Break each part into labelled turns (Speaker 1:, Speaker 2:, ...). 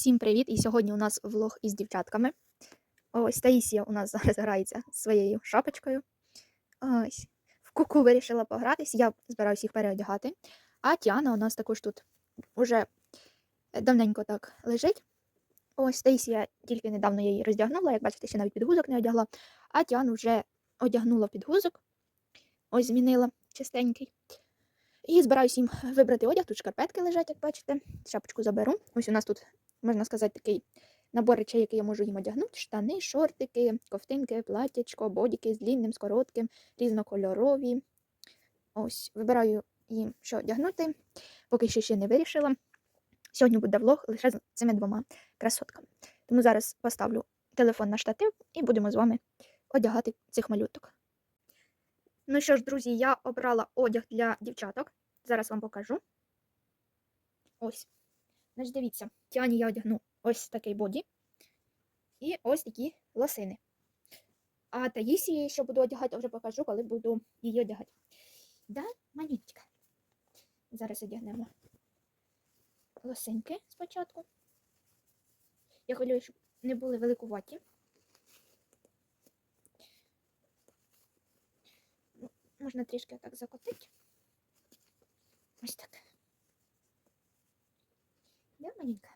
Speaker 1: Всім привіт! І сьогодні у нас влог із дівчатками. Ось Таїсія у нас зараз грається своєю шапочкою. Ось. В куку вирішила погратись, я збираюся їх переодягати. А Тіана у нас також тут уже давненько так лежить. Ось Таїсія тільки недавно її роздягнула, як бачите, ще навіть підгузок не одягла. А Тіану вже одягнула підгузок. Ось змінила чистенький. І збираюсь їм вибрати одяг. Тут шкарпетки лежать, як бачите. Шапочку заберу. Ось у нас тут, можна сказати, такий набор речей, який я можу їм одягнути: штани, шортики, ковтинки, платтячко, бодіки з длінним, з коротким, різнокольорові. Ось, вибираю їм, що одягнути, поки що ще не вирішила. Сьогодні буде влог лише з цими двома красотками. Тому зараз поставлю телефон на штатив і будемо з вами одягати цих малюток. Ну що ж, друзі, я обрала одяг для дівчаток. Зараз вам покажу. Ось. Значить, дивіться, Тіані я одягну ось такий боді. І ось такі лосини. А Таїсії, що буду одягати, вже покажу, коли буду її одягати. Да, манітка. Зараз одягнемо лосинки спочатку. Я хвилюю, щоб не були великуваті. Можна трішки так закотити. Ось так. Да, маленька.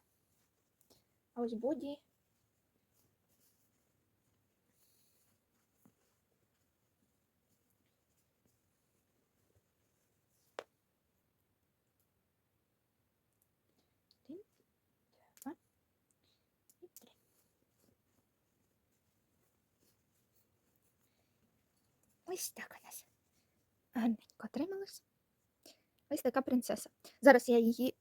Speaker 1: А ось боді. Один, два і три. Ось так у нас Гарненько отрималось. Ось така принцеса. Зараз я її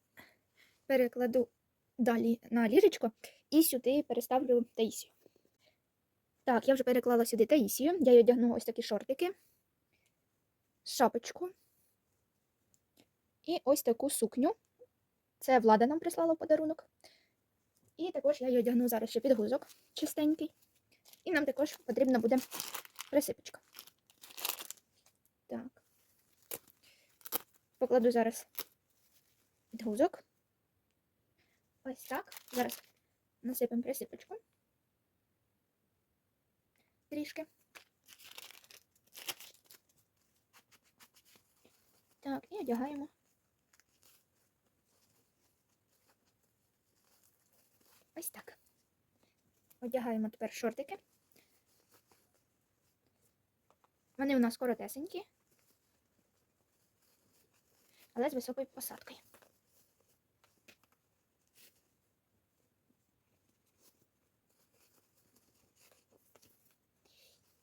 Speaker 1: перекладу далі на ліжечко і сюди переставлю Таїсію. Так, я вже переклала сюди Таїсію. Я їй одягну ось такі шортики, шапочку і ось таку сукню. Це влада нам прислала в подарунок. І також я їй одягну зараз ще підгузок чистенький. І нам також потрібна буде присипочка. Так. Покладу зараз підгузок. Ось так. Зараз насипемо присипочку. Трішки. Так, і одягаємо. Ось так. Одягаємо тепер шортики. Вони у нас коротесенькі, але з високою посадкою.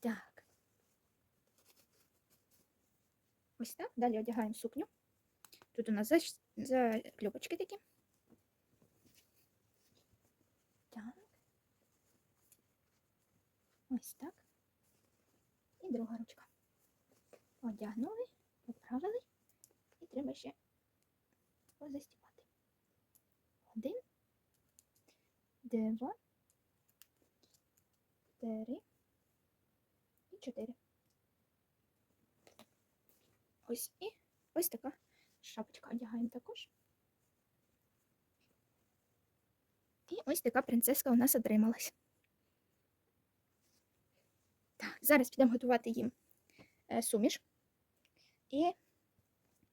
Speaker 1: Так. Ось так. Далі одягаємо сукню. Тут у нас закльопочки такі. Так. Ось так. І друга ручка. Одягнули, поправили. Треба ще позастібати. Один, два, три і чотири. Ось і ось така шапочка одягаємо також. І ось така принцеска у нас отрималась. Так, зараз підемо готувати їм е, суміш і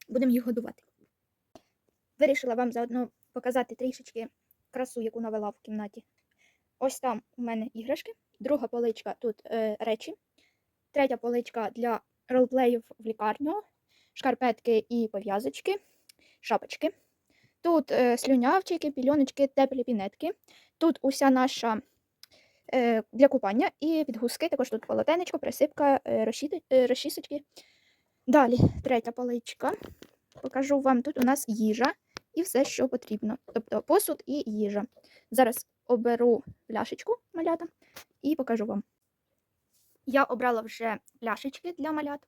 Speaker 1: будемо їх годувати. Вирішила вам заодно показати трішечки красу, яку навела в кімнаті. Ось там у мене іграшки, друга поличка тут е, речі, третя поличка для ролплеїв в лікарню, шкарпетки і пов'язочки, шапочки. Тут е, слюнявчики, пільоночки, теплі пінетки. Тут уся наша е, для купання і підгузки, також тут полотенечко, присипка, е, розчісочки. Далі третя поличка. Покажу вам тут у нас їжа і все, що потрібно. Тобто посуд і їжа. Зараз оберу пляшечку малята і покажу вам. Я обрала вже пляшечки для малят.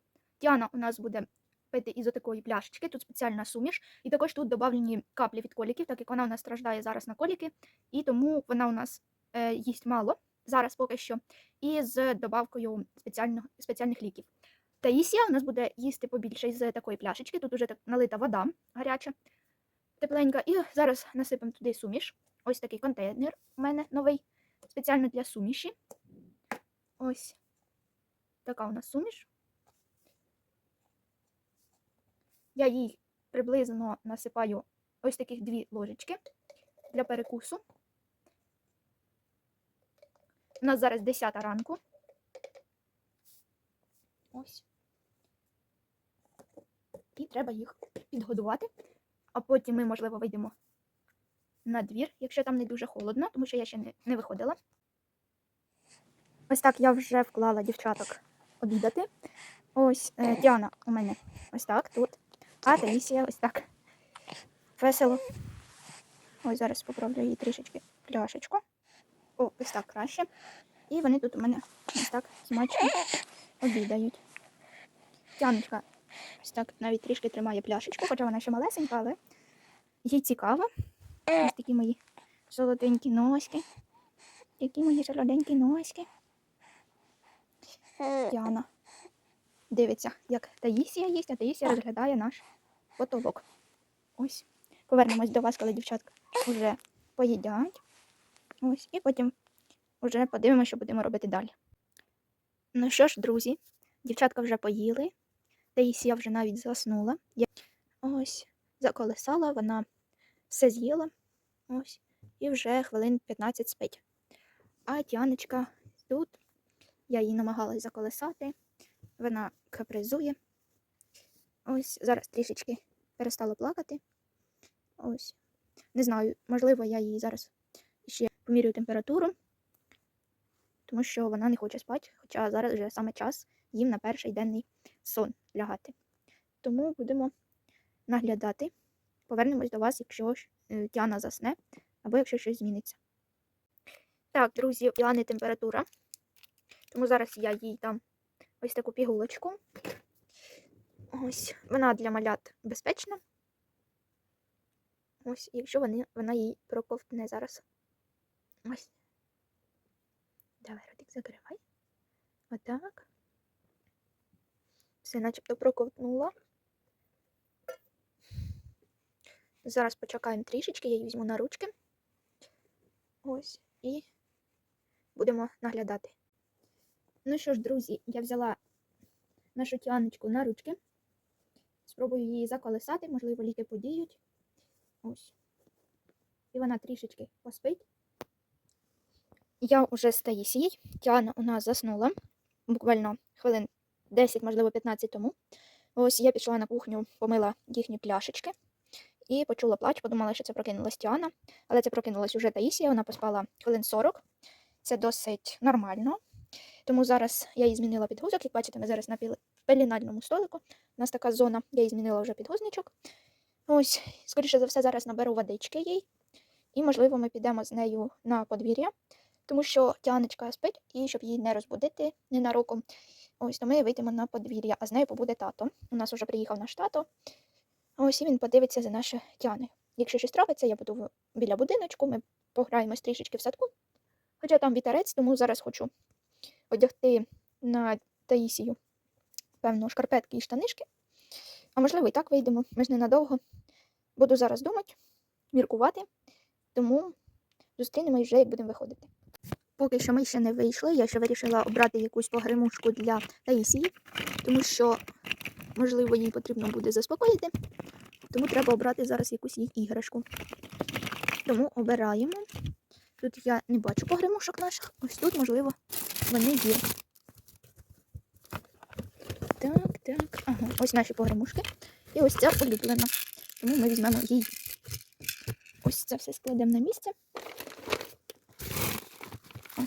Speaker 1: Діана у нас буде пити із отакої пляшечки. Тут спеціальна суміш. І також тут додавлені каплі від коліків, так як вона у нас страждає зараз на коліки, і тому вона у нас е, їсть мало зараз поки що, і з добавкою спеціальних ліків. Таїсія у нас буде їсти побільше з такої пляшечки. Тут уже так налита вода гаряча. тепленька. І зараз насипемо туди суміш. Ось такий контейнер у мене новий, спеціально для суміші. Ось така у нас суміш. Я їй приблизно насипаю ось таких дві ложечки для перекусу. У нас зараз 10 ранку. Ось. І треба їх підгодувати. А потім ми, можливо, вийдемо на двір, якщо там не дуже холодно, тому що я ще не, не виходила. Ось так я вже вклала дівчаток обідати. Ось е, Діана у мене ось так тут. А Таїсія ось так. Весело. Ось зараз поправлю їй трішечки пляшечку. О, ось так краще. І вони тут у мене ось так смачно обідають. Тяночка ось так навіть трішки тримає пляшечку, хоча вона ще малесенька, але їй цікаво. Ось такі мої солоденькі носки. Які мої солоденькі носки. Діана дивиться, як Таїсія їсть, а Таїсія розглядає наш потолок. Ось. Повернемось до вас, коли дівчатка вже поїдять. Ось. І потім вже подивимося, що будемо робити далі. Ну що ж, друзі, дівчатка вже поїли. Таїсія вже навіть заснула. Я ось заколесала, вона все з'їла. Ось. І вже хвилин 15 спить. А Тяночка тут. Я її намагалась заколесати. Вона капризує. Ось зараз трішечки перестала плакати. Ось. Не знаю, можливо, я їй зараз ще помірюю температуру, тому що вона не хоче спати, хоча зараз вже саме час їм на перший денний сон лягати. Тому будемо наглядати. Повернемось до вас, якщо е, Тіана засне, або якщо щось зміниться. Так, друзі, у Тіани температура. Тому зараз я їй дам ось таку пігулочку. Ось, вона для малят безпечна. Ось, якщо вони, вона їй проковтне зараз. Ось. Давай, закривай. Отак. Все начебто проковтнула. Зараз почекаємо трішечки, я її візьму на ручки. Ось. І будемо наглядати. Ну що ж, друзі, я взяла нашу тяночку на ручки. Спробую її заколесати, можливо, ліки подіють. Ось. І вона трішечки поспить. Я вже з Таїсією. Тіана у нас заснула буквально хвилин 10, можливо, 15 тому. Ось я пішла на кухню, помила їхні пляшечки і почула плач, подумала, що це прокинулась Тіана, але це прокинулась уже Таїсія, вона поспала хвилин 40. Це досить нормально. Тому зараз я їй змінила підгузок. Як бачите, ми зараз на пеленальному столику. У нас така зона, я їй змінила вже підгузничок. Ось, скоріше за все, зараз наберу водички їй. І, можливо, ми підемо з нею на подвір'я, тому що Тяночка спить, і щоб її не розбудити ненароком, ось то ми вийдемо на подвір'я, а з нею побуде тато. У нас вже приїхав наш тато. Ось і він подивиться за наші тяни. Якщо щось трапиться, я буду біля будиночку, ми пограємось трішечки в садку. Хоча там вітерець, тому зараз хочу одягти на Таїсію, певно, шкарпетки і штанишки. А можливо, і так вийдемо. Ми ж ненадовго. Буду зараз думати, міркувати, тому зустрінемось вже, як будемо виходити. Поки що ми ще не вийшли, я ще вирішила обрати якусь погремушку для Таїсії, тому що, можливо, їй потрібно буде заспокоїти, тому треба обрати зараз якусь їй іграшку. Тому обираємо. Тут я не бачу погремушок наших, ось тут, можливо, вони є. Так, так. Ага, ось наші погремушки. І ось ця улюблена. Тому ми візьмемо її. Ось це все складемо на місце.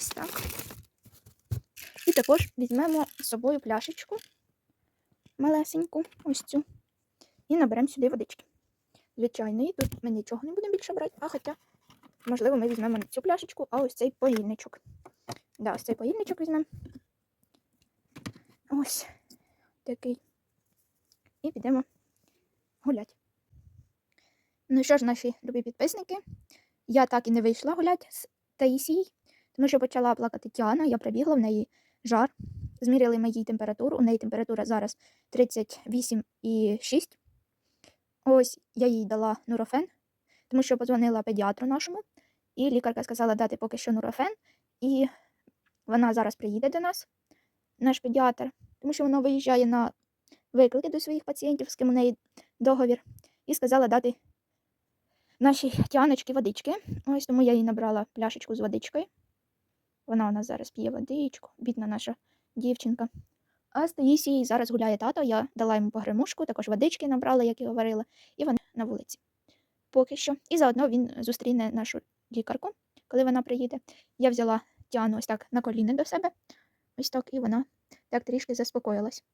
Speaker 1: Ось так. І також візьмемо з собою пляшечку малесеньку, ось цю. І наберемо сюди водички. Звичайної, тут ми нічого не будемо більше брати, а хоча, можливо, ми візьмемо не цю пляшечку, а ось цей поїльничок. Да, ось цей поїльничок візьмемо. Ось такий. І підемо гуляти. Ну що ж, наші любі підписники, я так і не вийшла гуляти з Таїсією, тому що почала плакати Тіана, я прибігла, в неї жар. Зміряли ми їй температуру. У неї температура зараз 38,6. Ось я їй дала нурофен тому що подзвонила педіатру нашому, і лікарка сказала дати поки що нурофен, і вона зараз приїде до нас, наш педіатр, тому що вона виїжджає на виклики до своїх пацієнтів, з ким у неї договір, і сказала дати нашій тяночці водички. Ось тому я їй набрала пляшечку з водичкою. Вона у нас зараз п'є водичку, бідна наша дівчинка. А з Таїсією зараз гуляє тато, я дала йому погремушку, також водички набрала, як і говорила, і вони на вулиці. Поки що. І заодно він зустріне нашу лікарку, коли вона приїде. Я взяла Тіану ось так на коліни до себе, ось так, і вона так трішки заспокоїлась.